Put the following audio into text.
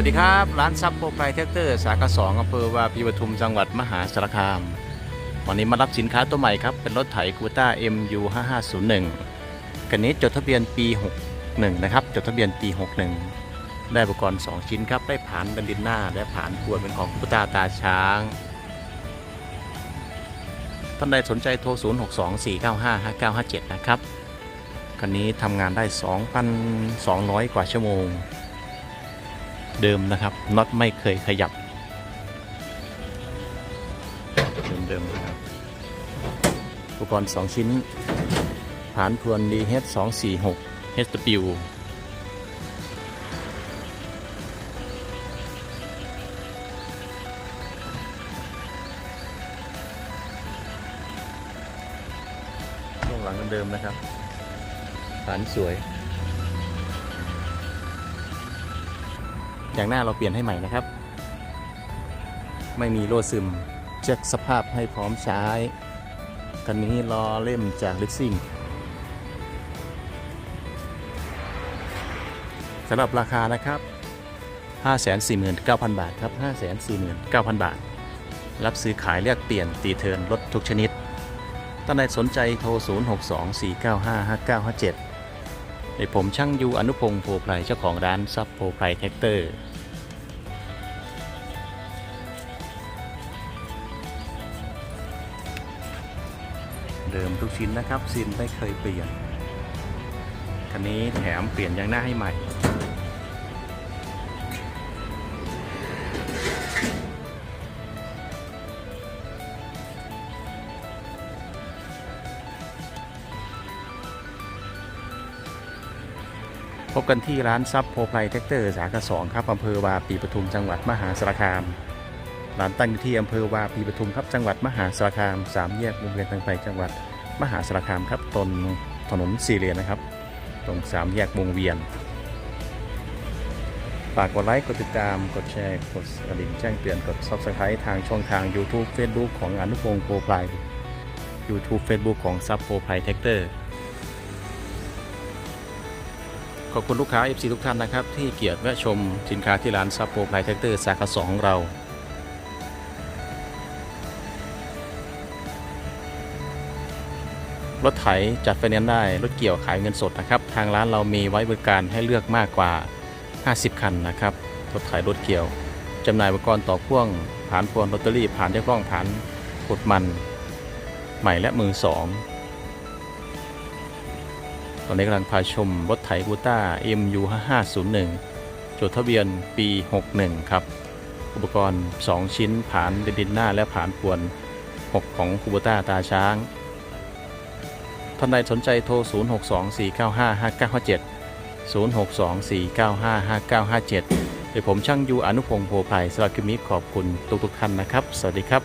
วัสดีครับ ร้านซับโปรไพรเทคเตอร์สาขาสองอำเภอวาปีปทุมจังหวัดมหาสารคาม วันนี้มารับสินค้าตัวใหม่ครับ เป็นรถไถคูต้า MU 5501คันนี้จดทะเบียนปี 61 นะครับ จดทะเบียนปี 61 ได้อุปกรณ์ 2 ชิ้นครับ ได้ผานบันดินหน้า และผานพวนเป็นของคูต้าตาช้าง ท่านใดสนใจโทร 0624955957 นะครับ คันนี้ทำงานได้ 2,200 กว่าชั่วโมง เดิมนะครับน็อตไม่เคยขยับ เดิมๆนะครับอุปกรณ์2ชิ้น ฐานทวน DH 2 4 6 HW ช่วงหลังเดิมนะครับ ฐานสวย อย่างหน้าเราเปลี่ยนให้ใหม่นะครับ ไม่มีโลซึม เช็คสภาพให้พร้อมใช้ คันนี้ล้อเล่มจากลิสซิ่งสำหรับราคานะครับ 549,000 บาทครับ 549,000 บาท รับซื้อขายเรียกเปลี่ยนตีเทินรถทุกชนิด ท่านใดสนใจโทร 0624955957 ในผมช่างยูอนุพงศ์โพไพรเจ้าของร้านซับโพไพรแท็กเตอร์เดิมทุกชิ้นนะครับซินไม่เคยเปลี่ยนคันนี้แถมเปลี่ยนยางหน้าให้ใหม่ พบกันที่ร้านซับโพไพรแท็กเตอร์สาขาสองครับอำเภอวาปีปทุมจังหวัดมหาสารคาม ร้านตั้งอยู่ที่อำเภอวาปีปทุมครับจังหวัดมหาสารคามสามแยกวงเวียนทางไปจังหวัดมหาสารคามครับตนถนนสี่เลนนะครับ ตรงสามแยกวงเวียนฝากกดไลค์กดติดตามกดแชร์กดกระดิ่งแจ้งเตือนกด Subscribe ทางช่องทาง YouTube Facebook ของอนุพงศ์โปรไพร YouTube Facebook ของซับโปรไพรแท็กเตอร์ ขอบคุณลูกค้า FC ทุกท่านนะครับ ที่เกียรติแวะชมสินค้าที่ร้านซับโปรไพรแท็กเตอร์สาขา2ของเรารถไถจัดไฟแนนซ์ได้รถเกี่ยวขายเงินสดนะครับ ทางร้านเรามีไว้บริการให้เลือกมากกว่า 50 คันนะครับรถไถรถเกี่ยวจำหน่ายอุปกรณ์ต่อพ่วงผ่านพวนลอตเตอรี่ผ่านเจ้ากล้องผ่านกดมัน ใหม่และมือสอง ตอนนี้กำลังพาชมรถไถกูต้า MU 5501จดทะเบียนปี 61 ครับ อุปกรณ์ 2 ชิ้นผานดินหน้าและผานพวน 6 ของคูโบต้าตาช้าง ท่านใดสนใจโทร 0624955957 0624955957เดี๋ยผมช่างยูอนุพงศ์โพไพรสำหรับคลิปนี้ขอบคุณทุกๆท่านนะครับ สวัสดีครับ